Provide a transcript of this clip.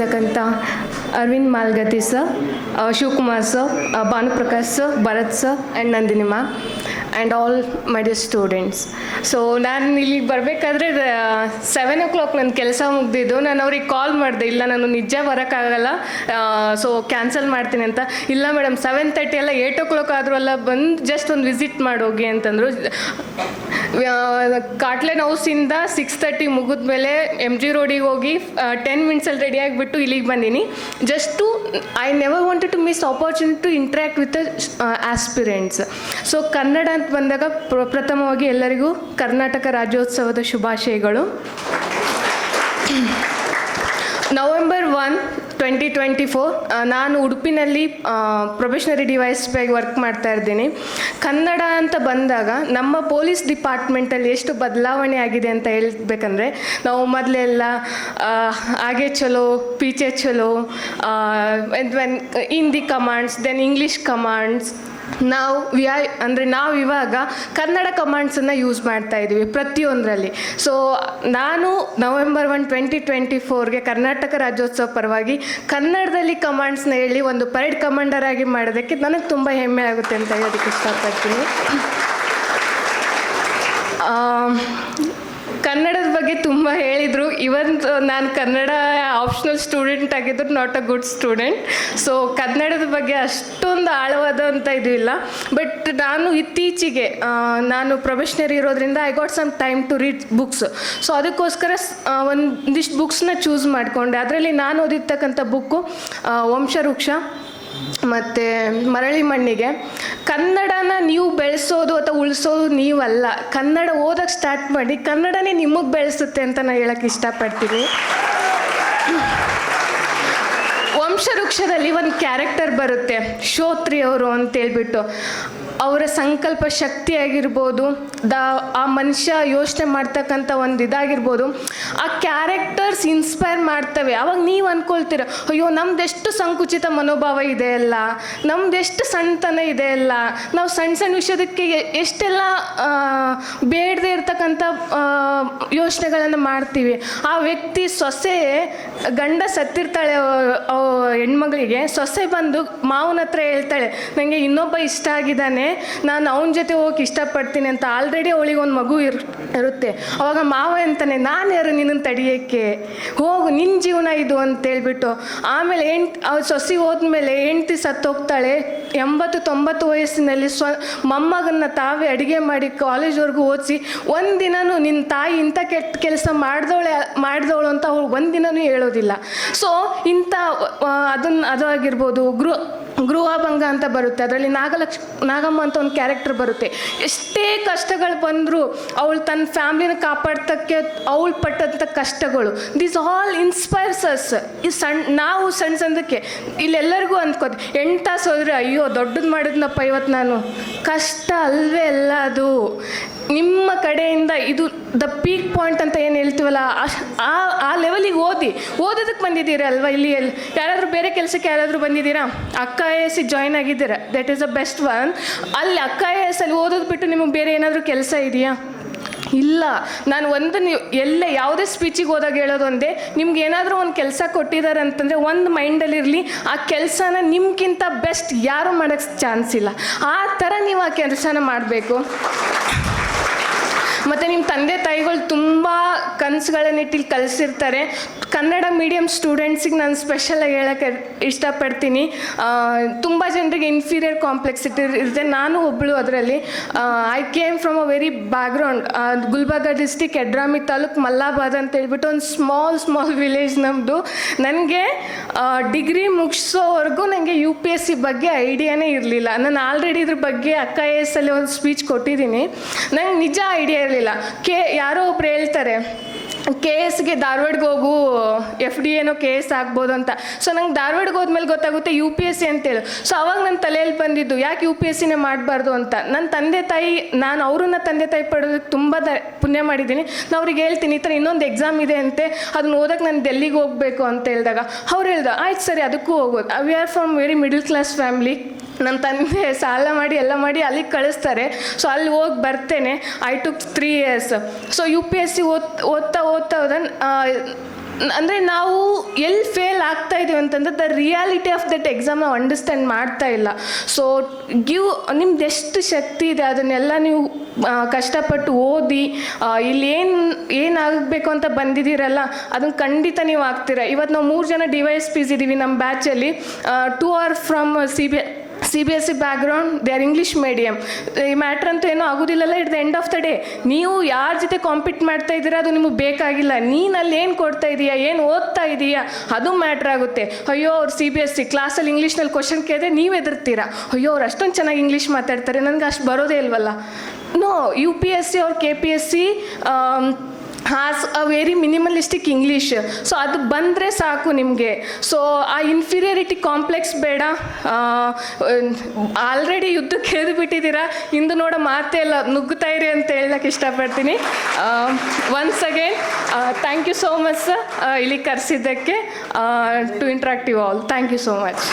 K ಮೇಲಿರ್ತಕ್ಕಂಥ Arvind Malgati sir Shivakumar sir Bhanuprakash sir Bharat sir and Nandini ma'am. And all my dear students so ನಾನು ಇಲ್ಲಿಗೆ ಬರಬೇಕಾದ್ರೆ seven ಓ clock ನನ್ನ ಕೆಲಸ ಮುಗ್ದಿದ್ದು. ನಾನು ಅವ್ರಿಗೆ ಕಾಲ್ ಮಾಡಿದೆ, ಇಲ್ಲ ನಾನು ನಿಜ ಬರೋಕ್ಕಾಗಲ್ಲ ಸೊ ಕ್ಯಾನ್ಸಲ್ ಮಾಡ್ತೀನಿ ಅಂತ. ಇಲ್ಲ ಮೇಡಮ್ ಸೆವೆನ್ ತರ್ಟಿ ಎಲ್ಲ ಏಯ್ಟ್ ಓ ಕ್ಲಾಕ್ ಆದರೂ ಅಲ್ಲ, ಬಂದು ಜಸ್ಟ್ ಒಂದು ವಿಸಿಟ್ ಮಾಡೋಗಿ ಅಂತಂದರು. ಕಾಟ್ಲೆನ್ ಹೌಸಿಂದ ಸಿಕ್ಸ್ ತರ್ಟಿ ಮುಗಿದ್ಮೇಲೆ ಎಂ ಜಿ ರೋಡಿಗೆ ಹೋಗಿ ಟೆನ್ ಮಿನಿಟ್ಸಲ್ಲಿ ರೆಡಿ ಆಗಿಬಿಟ್ಟು ಇಲ್ಲಿಗೆ ಬಂದೀನಿ. Just I never wanted to miss opportunity to interact with aspirants so Kannada ಬಂದಾಗ ಪ್ರ- ಪ್ರಥಮವಾಗಿ ಎಲ್ಲರಿಗೂ ಕರ್ನಾಟಕ ರಾಜ್ಯೋತ್ಸವದ ಶುಭಾಶಯಗಳು. November one twenty twenty four ನಾನು ಉಡುಪಿನಲ್ಲಿ ಪ್ರೊಫೆಷನರಿ ಡಿವೈಸ್ ಬಗ್ಗೆ ವರ್ಕ್ ಮಾಡ್ತಾ ಇದ್ದೀನಿ. ಕನ್ನಡ ಅಂತ ಬಂದಾಗ ನಮ್ಮ ಪೊಲೀಸ್ ಡಿಪಾರ್ಟ್ಮೆಂಟಲ್ಲಿ ಎಷ್ಟು ಬದಲಾವಣೆ ಆಗಿದೆ ಅಂತ ಹೇಳ್ಬೇಕಂದ್ರೆ, ನಾವು ಮೊದಲೆಲ್ಲ ಹಾಗೆ ಚಲೋ, ಪೀಚೆ ಚಲೋ Hindi commands then English commands ನಾವು ವಿ ಆರ್, ಅಂದರೆ ನಾವು ಇವಾಗ ಕನ್ನಡ ಕಮಾಂಡ್ಸನ್ನು ಯೂಸ್ ಮಾಡ್ತಾ ಇದ್ದೀವಿ ಪ್ರತಿಯೊಂದರಲ್ಲಿ. ಸೊ ನಾನು ನವೆಂಬರ್ ಒನ್ ಟ್ವೆಂಟಿ ಟ್ವೆಂಟಿ ಫೋರ್ಗೆ ಕರ್ನಾಟಕ ರಾಜ್ಯೋತ್ಸವ ಪರವಾಗಿ ಕನ್ನಡದಲ್ಲಿ ಕಮಾಂಡ್ಸ್ನ ಹೇಳಿ ಒಂದು ಪರೇಡ್ ಕಮಾಂಡರ್ ಆಗಿ ಮಾಡೋದಕ್ಕೆ ನನಗೆ ತುಂಬ ಹೆಮ್ಮೆ ಆಗುತ್ತೆ ಅಂತ ಹೇಳೋದಕ್ಕೆ ಇಷ್ಟಪಡ್ತೀನಿ. ಕನ್ನಡದ ಬಗ್ಗೆ ತುಂಬ ಹೇಳಿದರು. ಇವನ್ ನಾನು ಕನ್ನಡ ಆಪ್ಷನಲ್ ಸ್ಟೂಡೆಂಟ್ ಆಗಿದ್ರು not a good student so ಕನ್ನಡದ ಬಗ್ಗೆ ಅಷ್ಟೊಂದು ಆಳವಾದಂಥ ಇದು ಇಲ್ಲ. ಬಟ್ ನಾನು ಇತ್ತೀಚೆಗೆ ನಾನು ಪ್ರೊಫೆಷನರಿ ಇರೋದ್ರಿಂದ I got some time to read books so ಅದಕ್ಕೋಸ್ಕರ ಒಂದಿಷ್ಟು ಬುಕ್ಸ್ನ ಚೂಸ್ ಮಾಡಿಕೊಂಡೆ. ಅದರಲ್ಲಿ ನಾನು ಓದಿರ್ತಕ್ಕಂಥ ಬುಕ್ಕು ವಂಶವೃಕ್ಷ. ಮತ್ತು ಮರಳಿ ಮಣ್ಣಿಗೆ, ಕನ್ನಡನ ನೀವು ಬೆಳೆಸೋದು ಅಥವಾ ಉಳಿಸೋದು ನೀವಲ್ಲ. ಕನ್ನಡ ಓದಕ್ಕೆ ಸ್ಟಾರ್ಟ್ ಮಾಡಿ, ಕನ್ನಡನೇ ನಿಮಗೆ ಬೆಳೆಸುತ್ತೆ ಅಂತ ನಾನು ಹೇಳಕ್ಕೆ ಇಷ್ಟಪಡ್ತೀನಿ. ವಂಶವೃಕ್ಷದಲ್ಲಿ ಒಂದು ಕ್ಯಾರೆಕ್ಟರ್ ಬರುತ್ತೆ ಶೋತ್ರಿ ಅವರು ಅಂತೇಳ್ಬಿಟ್ಟು. ಅವರ ಸಂಕಲ್ಪ ಶಕ್ತಿ ಆಗಿರ್ಬೋದು ದ, ಆ ಮನುಷ್ಯ ಯೋಚನೆ ಮಾಡ್ತಕ್ಕಂಥ ಒಂದು ಇದಾಗಿರ್ಬೋದು, ಆ ಕ್ಯಾರೆಕ್ಟರ್ಸ್ ಇನ್ಸ್ಪೈರ್ ಮಾಡ್ತವೆ. ಅವಾಗ ನೀವು ಅಂದ್ಕೊಳ್ತೀರ ಅಯ್ಯೋ, ನಮ್ದೆಷ್ಟು ಸಂಕುಚಿತ ಮನೋಭಾವ ಇದೆ ಅಲ್ಲ, ನಮ್ದೆಷ್ಟು ಸಣ್ಣತನ ಇದೆ ಅಲ್ಲ, ನಾವು ಸಣ್ಣ ಸಣ್ಣ ವಿಷಯದಕ್ಕೆ ಎಷ್ಟೆಲ್ಲ ಬೇಡದೇ ಇರ್ತಕ್ಕಂಥ ಯೋಚನೆಗಳನ್ನು ಮಾಡ್ತೀವಿ. ಆ ವ್ಯಕ್ತಿ ಸೊಸೆ, ಗಂಡ ಸತ್ತಿರ್ತಾಳೆ ಹೆಣ್ಮಗಳಿಗೆ, ಸೊಸೆ ಬಂದು ಮಾವನ ಹತ್ರ ಹೇಳ್ತಾಳೆ ನನಗೆ ಇನ್ನೊಬ್ಬ ಇಷ್ಟ ಆಗಿದ್ದಾನೆ ನಾನು ಅವನ ಜೊತೆ ಹೋಗಿ ಇಷ್ಟಪಡ್ತೀನಿ ಅಂತ ಆಲ್ರೆಡಿ ಅವಳಿಗೆ ಒಂದು ಮಗು ಇರ್, ಇರುತ್ತೆ. ಅವಾಗ ಮಾವ ಅಂತಾನೆ, ನಾನು ಯಾರು ನಿನ್ನನ್ನು ತಡಿಯೋಕ್ಕೆ? ಹೋಗು ನಿನ್ನ ಜೀವನ ಇದು ಅಂತ ಹೇಳ್ಬಿಟ್ಟು, ಆಮೇಲೆ ಎಂಟು ಅವ್ರ ಸೊಸಿ ಹೋದ್ಮೇಲೆ ಹೆಂಡ್ತಿ ಸತ್ತೋಗ್ತಾಳೆ. ಎಂಬತ್ತು, ತೊಂಬತ್ತು ವಯಸ್ಸಿನಲ್ಲಿ ಸ್ವ, ಮೊಮ್ಮಗನ್ನ ತಾವೇ ಅಡುಗೆ ಮಾಡಿ ಕಾಲೇಜ್ವರೆಗೂ ಓದಿಸಿ, ಒಂದಿನನೂ ನಿನ್ನ ತಾಯಿ ಇಂಥ ಕೆಟ್ಟ ಕೆಲಸ ಮಾಡಿದವಳೆ, ಮಾಡಿದವಳು ಅಂತ ಅವ್ಳು ದಿನವೂ ಹೇಳೋದಿಲ್ಲ. ಸೊ ಇಂಥ ಅದನ್ನು ಅದು ಆಗಿರ್ಬೋದು, ಗೃಹ ಗೃಹಭಂಗ ಅಂತ ಬರುತ್ತೆ. ಅದರಲ್ಲಿ ನಾಗಲಕ್ಷ, ನಾಗಮ್ಮ ಅಂತ ಒಂದು ಕ್ಯಾರೆಕ್ಟರ್ ಬರುತ್ತೆ. ಎಷ್ಟೇ ಕಷ್ಟಗಳು ಬಂದರೂ ಅವಳು ತನ್ನ ಫ್ಯಾಮ್ಲಿನ ಕಾಪಾಡ್ತಕ್ಕೆ ಅವಳು ಪಟ್ಟಂಥ ಕಷ್ಟಗಳು. ದಿಸ್ ಆಲ್ ಇನ್ಸ್ಪೈರ್ಸ್ ಅಸ್ ಈ ಸಣ್ಣ ನಾವು ಸಣ್ಣ ಸಣ್ಣದಕ್ಕೆ ಇಲ್ಲೆಲ್ಲರಿಗೂ ಅಂದ್ಕೋದು ಎಂಟು ತಾಸು ಹೋದರೆ, ಅಯ್ಯೋ, ದೊಡ್ಡದು ಮಾಡಿದ್ನಪ್ಪ ಇವತ್ತು ನಾನು. ಕಷ್ಟ ಅಲ್ವೇ ಅಲ್ಲ ಅದು. ನಿಮ್ಮ ಕಡೆಯಿಂದ ಇದು ದ ಪೀಕ್ ಪಾಯಿಂಟ್ ಅಂತ ಏನು ಹೇಳ್ತೀವಲ್ಲ, ಆ ಆ ಲೆವೆಲಿಗೆ ಓದಿ ಓದೋದಕ್ಕೆ ಬಂದಿದ್ದೀರಾ ಅಲ್ವಾ ಇಲ್ಲಿ ಎಲ್ಲಿ ಯಾರಾದರೂ ಬೇರೆ ಕೆಲಸಕ್ಕೆ ಯಾರಾದರೂ ಬಂದಿದ್ದೀರಾ? ಅಕ್ಕ ಐ ಎಸ್ ಜಾಯ್ನ್ ಆಗಿದ್ದೀರಾ? That is the best one ಅಲ್ಲಿ ಅಕ್ಕ ಐ ಎಸ್ ಅಲ್ಲಿ ಓದೋದು ಬಿಟ್ಟು ನಿಮಗೆ ಬೇರೆ ಏನಾದರೂ ಕೆಲಸ ಇದೆಯಾ? ಇಲ್ಲ. ನಾನು ಒಂದು ನೀವು, ಎಲ್ಲೇ ಯಾವುದೇ ಸ್ಪೀಚಿಗೆ ಹೋದಾಗ ಹೇಳೋದು ಒಂದೇ, ನಿಮ್ಗೆ ಏನಾದರೂ ಒಂದು ಕೆಲಸ ಕೊಟ್ಟಿದ್ದಾರೆ ಅಂತಂದರೆ ಒಂದು ಮೈಂಡಲ್ಲಿರಲಿ ಆ ಕೆಲಸನ ನಿಮ್ಗಿಂತ ಬೆಸ್ಟ್ ಯಾರೂ ಮಾಡೋಕ್ಕೆ ಚಾನ್ಸ್ ಇಲ್ಲ. ಆ ಥರ ನೀವು ಆ ಕೆಲಸನ ಮಾಡಬೇಕು. ಮತ್ತು ನಿಮ್ಮ ತಂದೆ ತಾಯಿಗಳು ತುಂಬ ಕನಸುಗಳನ್ನಿಟ್ಟಿಲ್ಲಿ ಕಲಿಸಿರ್ತಾರೆ. ಕನ್ನಡ ಮೀಡಿಯಮ್ ಸ್ಟೂಡೆಂಟ್ಸಿಗೆ ನಾನು ಸ್ಪೆಷಲಾಗಿ ಹೇಳೋಕ್ಕೆ ಇಷ್ಟಪಡ್ತೀನಿ. ತುಂಬ ಜನರಿಗೆ ಇನ್ಫೀರಿಯರ್ ಕಾಂಪ್ಲೆಕ್ಸಿಟಿ ಇರುತ್ತೆ ನಾನು ಒಬ್ಬಳು ಅದರಲ್ಲಿ. I came from a very background Gulbarga district Yedrami taluk Mallabad ಅಂತ ಹೇಳ್ಬಿಟ್ಟು ಒಂದು ಸ್ಮಾಲ್ ಸ್ಮಾಲ್ ವಿಲೇಜ್ ನಮ್ಮದು ನನಗೆ ಡಿಗ್ರಿ ಮುಗಿಸೋವರೆಗೂ ನನಗೆ ಯು ಪಿ ಎಸ್ ಸಿ ಬಗ್ಗೆ ಐಡಿಯಾನೇ ಇರಲಿಲ್ಲ. ನಾನು ಆಲ್ರೆಡಿ ಇದ್ರ ಬಗ್ಗೆ ಅಕ್ಕ ಎ ಎಸ್ ಅಲ್ಲಿ ಒಂದು ಸ್ಪೀಚ್ ಕೊಟ್ಟಿದ್ದೀನಿ. ನಂಗೆ ನಿಜ ಐಡಿಯಾ ಇರಲಿಲ್ಲ. ಕೆ, ಯಾರೋ ಒಬ್ರು ಹೇಳ್ತಾರೆ ಕೆ ಎಸ್ಗೆ ಧಾರವಾಡಗೆ ಹೋಗು, ಎಫ್ ಡಿ ಏನೋ ಕೆ ಎಸ್ ಆಗ್ಬೋದು ಅಂತ. ಸೊ ನಂಗೆ ಧಾರವಾಡಗೆ ಹೋದ್ಮೇಲೆ ಗೊತ್ತಾಗುತ್ತೆ ಯು ಪಿ ಎಸ್ ಸಿ ಅಂತೇಳಿ. ಸೊ ಅವಾಗ ನನ್ನ ತಲೆಯಲ್ಲಿ ಬಂದಿದ್ದು, ಯಾಕೆ ಯು ಪಿ ಎಸ್ ಸಿನೇ ಮಾಡಬಾರ್ದು ಅಂತ. ನನ್ನ ತಂದೆ ತಾಯಿ, ನಾನು ಅವ್ರನ್ನ ತಂದೆ ತಾಯಿ ಪಡೋದಕ್ಕೆ ತುಂಬ ದ, ಪುಣ್ಯ ಮಾಡಿದ್ದೀನಿ. ನಾನು ಅವ್ರಿಗೆ ಹೇಳ್ತೀನಿ, ಈ ಥರ ಇನ್ನೊಂದು ಎಕ್ಸಾಮ್ ಇದೆ ಅಂತೆ, ಅದನ್ನ ಓದೋಕೆ ನಾನು ಡೆಲ್ಲಿಗೆ ಹೋಗಬೇಕು ಅಂತ ಹೇಳಿದಾಗ, ಅವ್ರು ಹೇಳ್ದ, ಆಯ್ತು ಸರಿ, ಅದಕ್ಕೂ ಹೋಗೋದು we are from very middle class family ನನ್ನ ತಂದೆ ಸಾಲ ಮಾಡಿ, ಎಲ್ಲ ಮಾಡಿ ಅಲ್ಲಿಗೆ ಕಳಿಸ್ತಾರೆ. ಸೊ ಅಲ್ಲಿ ಹೋಗಿ ಬರ್ತೇನೆ. I took three years so U P S C ಓದ್, ಓದ್ತಾ ಓದ್ತಾ ಹೋದ ಅಂದರೆ ನಾವು ಎಲ್ಲಿ ಫೇಲ್ ಆಗ್ತಾ ಇದ್ದೀವಿ ಅಂತಂದರೆ the reality of that exam ನಾವು ಅಂಡರ್ಸ್ಟ್ಯಾಂಡ್ ಮಾಡ್ತಾ ಇಲ್ಲ. ಸೊ ಗಿವ್ ನಿಮ್ದು ಎಷ್ಟು ಶಕ್ತಿ ಇದೆ ಅದನ್ನೆಲ್ಲ ನೀವು ಕಷ್ಟಪಟ್ಟು ಓದಿ ಇಲ್ಲಿ ಏನು ಏನಾಗಬೇಕು ಅಂತ ಬಂದಿದ್ದೀರಲ್ಲ ಅದನ್ನು ಖಂಡಿತ ನೀವು ಆಗ್ತೀರ. ಇವತ್ತು ನಾವು ಮೂರು ಜನ ಡಿ ವೈ ಎಸ್ ಪಿಸ್ ಇದ್ದೀವಿ ನಮ್ಮ ಬ್ಯಾಚಲ್ಲಿ two are from C B C B S C background they are English medium ಈ ಮ್ಯಾಟ್ರ್ ಅಂತೂ ಏನೂ ಆಗೋದಿಲ್ಲಲ್ಲ it the end of the day ನೀವು ಯಾರ ಜೊತೆ ಕಾಂಪೀಟ್ ಮಾಡ್ತಾ ಇದ್ದೀರಾ, ಅದು ನಿಮಗೆ ಬೇಕಾಗಿಲ್ಲ. ನೀನಲ್ಲಿ ಏನು ಕೊಡ್ತಾ ಇದೀಯಾ, ಏನು ಓದ್ತಾ ಇದೀಯಾ, ಅದು ಮ್ಯಾಟ್ರ್ ಆಗುತ್ತೆ. ಅಯ್ಯೋ, ಅವ್ರು ಸಿ ಬಿ ಎಸ್ ಸಿ ಕ್ಲಾಸಲ್ಲಿ ಇಂಗ್ಲೀಷ್ನಲ್ಲಿ ಕ್ವಶನ್ ಕೇಳಿದ್ರೆ ನೀವು ಎದುರ್ತೀರಾ ಅಯ್ಯೋ, ಅವ್ರು ಅಷ್ಟೊಂದು ಚೆನ್ನಾಗಿ ಇಂಗ್ಲೀಷ್ ಮಾತಾಡ್ತಾರೆ, ನನಗೆ ಅಷ್ಟು ಬರೋದೇ ಇಲ್ವಲ್ಲ? No U P S C ಅವ್ರ K P S C has a very minimalistic English so ಅದು ಬಂದರೆ ಸಾಕು ನಿಮಗೆ. ಸೊ ಆ ಇನ್ಫೀರಿಯರಿಟಿ ಕಾಂಪ್ಲೆಕ್ಸ್ ಬೇಡ. ಆಲ್ರೆಡಿ ಯುದ್ಧಕ್ಕೆ ಎದ್ದು ಬಿಟ್ಟಿದ್ದೀರಾ? ಇಂದು ನೋಡೋ ಮಾತೇ ಇಲ್ಲ. ನುಗ್ಗುತ್ತಾ ಇರಿ ಅಂತ ಹೇಳಕ್ಕೆ ಇಷ್ಟಪಡ್ತೀನಿ. Once again thank you so much sir ಇಲ್ಲಿ ಕರೆಸಿದ್ದಕ್ಕೆ to interactive all thank you so much